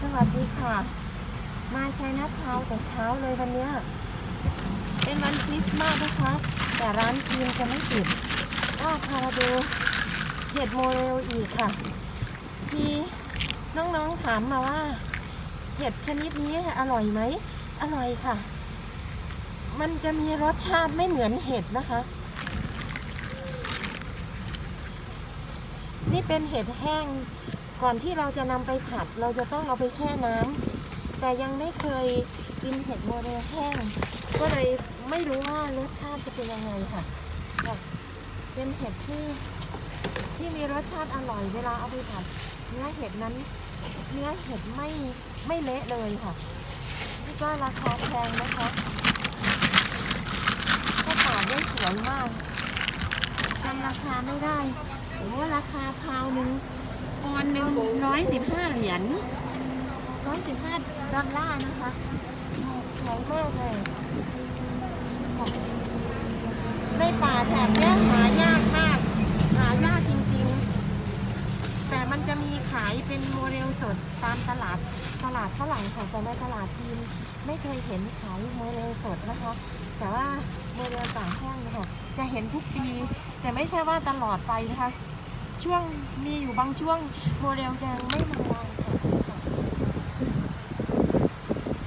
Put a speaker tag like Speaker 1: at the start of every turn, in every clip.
Speaker 1: สวัสดีค่ะ มาใชัยนาทาวน์แต่เช้าเลยวันนี้ เป็นวันคริสต์มาสนะคะ แต่ร้านจีนจะไม่ปิดก็พามาดูเห็ดโมเรลอีกค่ะมีน้องๆถามมาว่า เห็ดชนิดนี้อร่อยไหม อร่อยค่ะ มันจะมีรสชาติไม่เหมือนเห็ดนะคะ นี่เป็นเห็ดแห้ง ก่อนที่เราจะนำไปผัดเราจะต้องเอาไปแช่น้ำแต่ยังไม่เคยกินเห็ดโมเดลแห้ง ก็เลยไม่รู้ว่ารสชาติจะเป็นยังไงค่ะ เป็นเห็ดที่ที่มีรสชาติอร่อยเวลาเอาไปผัด เนื้อเห็ดนั้น เนื้อเห็ดไม่ไม่เละเลยค่ะนี่ก็ราคาแพงนะคะก็ตากได้สวยมากจำราคาไม่ได้โอ้ราคาพาว ร้อยสิบห้าเหรียญร้อยสิบห้าดอลลาร์นะคะ สวยมากเลยในป่าแถบเนี้ยหายากมาก หายากจริงๆ แต่มันจะมีขายเป็นโมเดลสดตามตลาดตลาดฝรั่งค่ะแต่ในตลาดจีนไม่เคยเห็นขายโมเดลสดนะคะ แต่ว่าโมเดลต่างแห้งนะคะจะเห็นทุกปีแต่ไม่ใช่ว่าตลอดไปนะคะ ช่วงมีอยู่บางช่วงโมเดลจะยังไม่มาค่ะ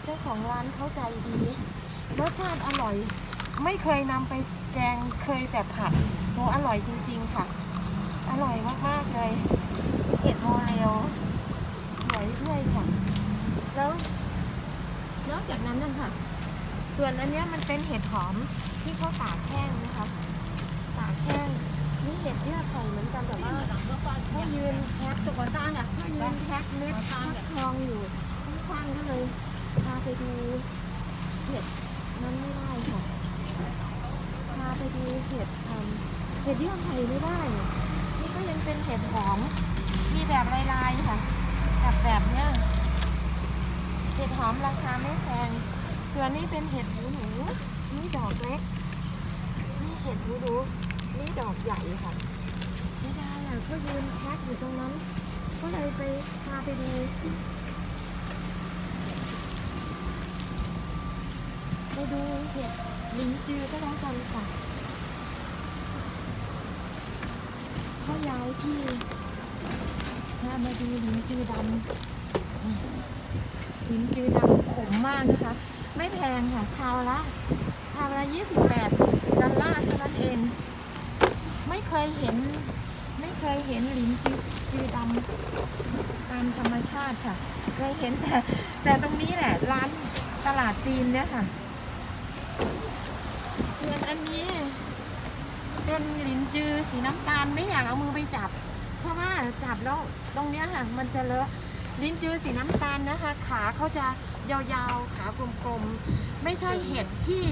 Speaker 1: เจ้าของร้านเข้าใจดีรสชาติอร่อย ไม่เคยนำไปแกงเคยแต่ผัดโหอร่อยจริง ๆ ค่ะ อร่อยมากๆเลยเห็ดโมเรลสวยด้วยค่ะ แล้วนอกจากนั้นนะคะส่วนอันนี้มันเป็นเห็ดหอมที่เขาตากแห้งนะคะ เห็ดเนี่ยไข่เหมือนกันแต่ว่าเขายืนแพ็คตัวสร้างอะเขายืนแพ็คเม็ดฟักทองอยู่ข้างก็เลยพาไปดูเห็ดนั้นไม่ได้ค่ะพาไปดูเห็ดทำเห็ดที่ทำไข่ไม่ได้ นี่ก็ยังเป็นเห็ดหอมมีแบบลายๆค่ะแบบแบบเนี้ยเห็ดหอมราคาไม่แพงส่วนนี้เป็นเห็ดหูหนูนี่ดอกเล็กนี่เห็ดหูหนู นี่ดอกใหญ่ค่ะไม่ได้อะเขายืนแพ็คอยู่ตรงนั้น ก็เลยไปพาไปดูไปดูเห็ดลิงจือก็แล้วกันค่ะเขาย้ายที่พามาดูลิงจือดำลิงจือดำขมมากนะคะ ไม่แพงค่ะคราวละคราวละ 28ดอลลาร์เท่านั้นเอง ไม่เคยเห็น ไม่เคยเห็นลินจือจือดำตามธรรมชาติค่ะ เคยเห็นแต่แต่ตรงนี้แหละร้านตลาดจีนเนี่ยค่ะ ส่วนอันนี้ เป็นลิ้นจือสีน้ำตาลไม่อยากเอามือไปจับ เพราะว่าจับแล้วตรงเนี้ยค่ะมันจะเลอะลิ้นจือสีน้ำตาลนะคะ ขาเขาจะ ยาวๆขากลมๆ ไม่ใช่เห็ดที่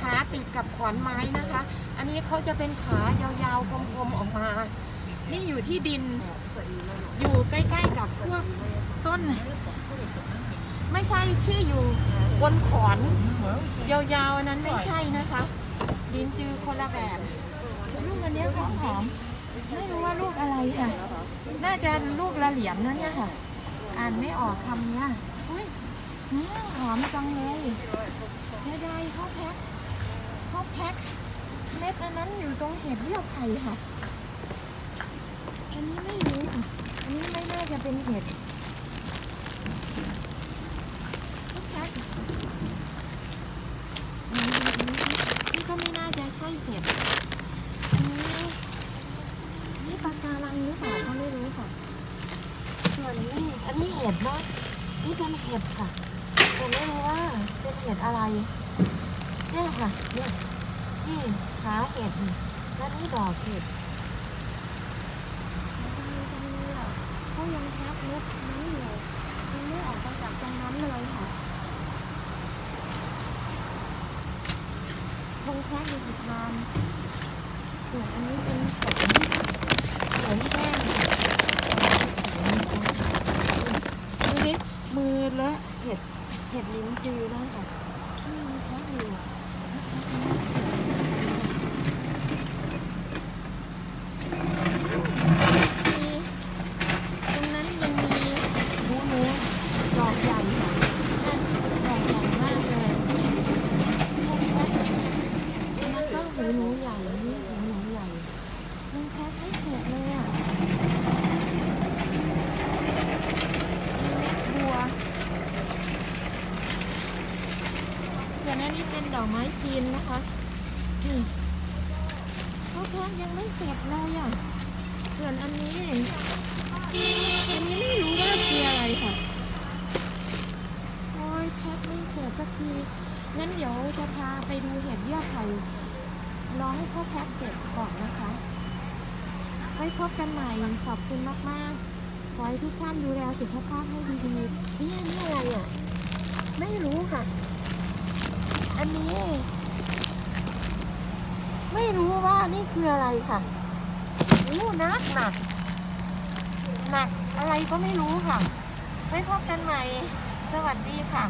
Speaker 1: ขาติดกับขอนไม้นะคะ อันนี้เขาจะเป็นขายาวๆกลมๆออกมา นี่อยู่ที่ดินอยู่ใกล้ๆกับพวกต้น ไม่ใช่ที่อยู่บนขอนยาวๆอันนั้นไม่ใช่นะคะลิ้นจือคนละแบบลูกอันนี้ยหอมหอมไม่รู้ว่าลูกอะไรค่ะ น่าจะลูกละเหรียญนะเนี่ยค่ะ อ่านไม่ออกคำเนี้ย อืมหอมจังเลยเสียดายข้าวแพ็คข้าวแพ็คเม็ดอันนั้นอยู่ตรงเห็ดเลี้ยวไผ่ค่ะ อันนี้ไม่รู้ค่ะ อันนี้ไม่น่าจะเป็นเห็ดข้าวแพ็คนี่ก็ไม่น่าจะใช่เห็ด อันนี้นี่ปลาการังหรือเปล่าก็ไม่รู้ค่ะ ส่วนนี้ อันนี้เห็ดเนาะนี่เป็นเห็ดค่ะ แต่ไม่รู้ว่าเป็นเห็ดอะไรเนี่ยค่ะเนี่ยนี่ขาเห็ดและนี่ดอกเห็ดมีตรงนี้อะเขายังแพ็คเม็ดนี้อยู่ยังไม่ออกมาจากตรงนั้นเลยค่ะคงแค่อยู่ทานส่วนอันนี้เป็นสวนสวนแห้งดูดิมือเลอะเห็ด เห็ดลิ้นจือนะค่ะที่มันแค่อยู่นั้นยังมีหนูหนู นี้เป็นดอกไม้จีนนะคะนี่เขาแพ็คยังไม่เสร็จเลยอะส่วนอันนี้อันนี้ไม่รู้ว่าคืออะไรค่ะ โอ้ยแพ็คไม่เสร็จสักทีงั้นเดี๋ยวจะพาไปดูเห็ดเยื่อไผ่รอให้เขาแพ็คเสร็จก่อนนะคะ ไว้พบกันใหม่ขอบคุณมากๆ ขอให้ทุกท่านดูแลสุขภาพให้ดีๆนี่นนี้อะไรอะ ไม่รู้ค่ะ อันนี้ ไม่รู้ว่านี่คืออะไรค่ะโอ้หนักหนักหนักอะไรก็ไม่รู้ค่ะไว้พบกันใหม่ สวัสดีค่ะ